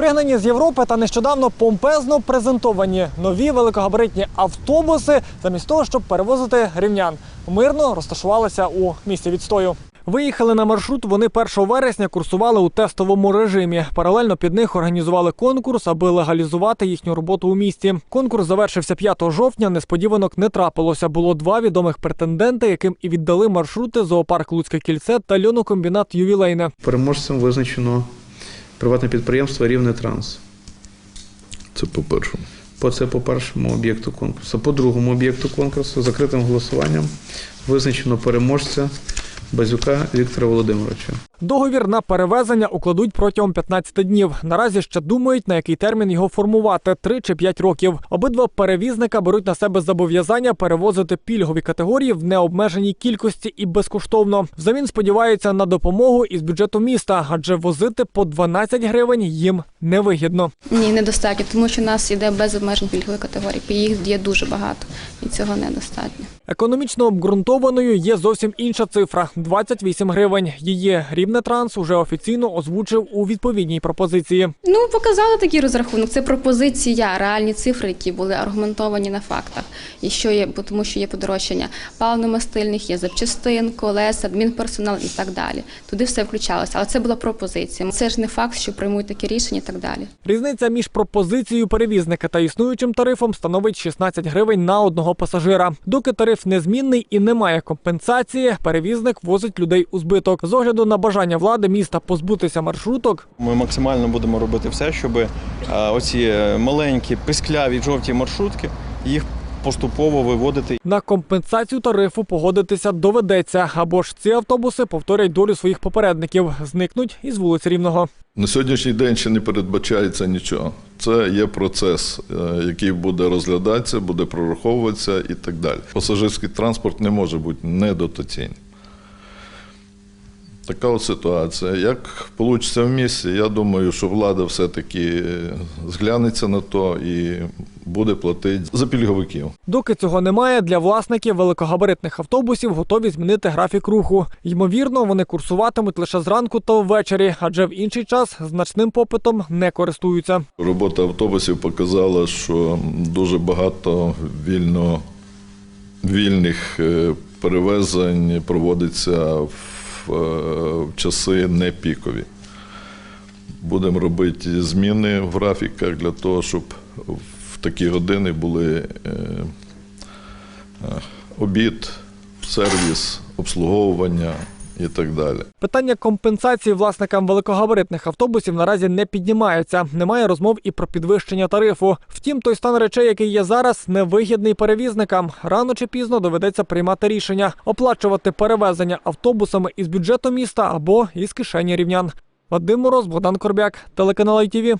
Пригнані з Європи та нещодавно помпезно презентовані нові великогабаритні автобуси, замість того, щоб перевозити рівнян, мирно розташувалися у місці відстою. Виїхали на маршрут. Вони 1 вересня курсували у тестовому режимі. Паралельно під них організували конкурс, аби легалізувати їхню роботу у місті. Конкурс завершився 5 жовтня. Несподіванок не трапилося. Було два відомих претенденти, яким і віддали маршрути зоопарк Луцьке кільце та льонокомбінат Ювілейне. Переможцем визначено приватне підприємство Рівне Транс. Це по-першому. По це по першому об'єкту конкурсу. По другому об'єкту конкурсу закритим голосуванням визначено переможця Базюка Віктора Володимировича. Договір на перевезення укладуть протягом 15 днів. Наразі ще думають, на який термін його формувати 3 чи 5 років. Обидва перевізника беруть на себе зобов'язання перевозити пільгові категорії в необмеженій кількості і безкоштовно. Взамін сподіваються на допомогу із бюджету міста, адже возити по 12 гривень їм невигідно. Ні, недостатньо, тому що у нас іде без обмежень пільгової категорії. Їх є дуже багато, і цього недостатньо. Економічно обґрунтованою є зовсім інша цифра 28 гривень. Її рівне транс уже офіційно озвучив у відповідній пропозиції. Ну, показали такий розрахунок. Це пропозиція, реальні цифри, які були аргументовані на фактах. І що є, тому що є подорожчання паливно-мастильних, є запчастин, колес, адмінперсонал і так далі. Туди все включалося. Але це була пропозиція. Це ж не факт, що приймуть такі рішення і так далі. Різниця між пропозицією перевізника та існуючим тарифом становить 16 гривень на одного пасажира. Доки тариф незмінний і немає компенсації, перевізник возить людей у збиток. З огляду на бажання влади міста позбутися маршруток, Ми максимально будемо робити все, щоб е, оці маленькі пискляві жовті маршрутки їх поступово виводити на компенсацію тарифу погодитися доведеться, або ж ці автобуси повторять долю своїх попередників, зникнуть із вулиць Рівного. На сьогоднішній день ще не передбачається нічого. Це є процес, е, який буде розглядатися, буде прораховуватися і так далі. Пасажирський транспорт не може бути недотаційним. Така от ситуація. Як вийде в місті, я думаю, що влада все-таки зглянеться на то і буде платити за пільговиків. Доки цього немає, для власників великогабаритних автобусів готові змінити графік руху. Ймовірно, вони курсуватимуть лише зранку та ввечері, адже в інший час значним попитом не користуються. Робота автобусів показала, що дуже багато вільно, вільних е, перевезень проводиться в, в часи не пікові. Будемо робити зміни в графіках для того, щоб в такі години були е, е, обід, сервіс, обслуговування і так далі. Питання компенсації власникам великогабаритних автобусів наразі не піднімається. Немає розмов і про підвищення тарифу. Втім, той стан речей, який є зараз, невигідний перевізникам. Рано чи пізно доведеться приймати рішення оплачувати перевезення автобусами із бюджету міста або із кишені рівнян. Вадим Мороз, Богдан Корбяк, телеканал ITV.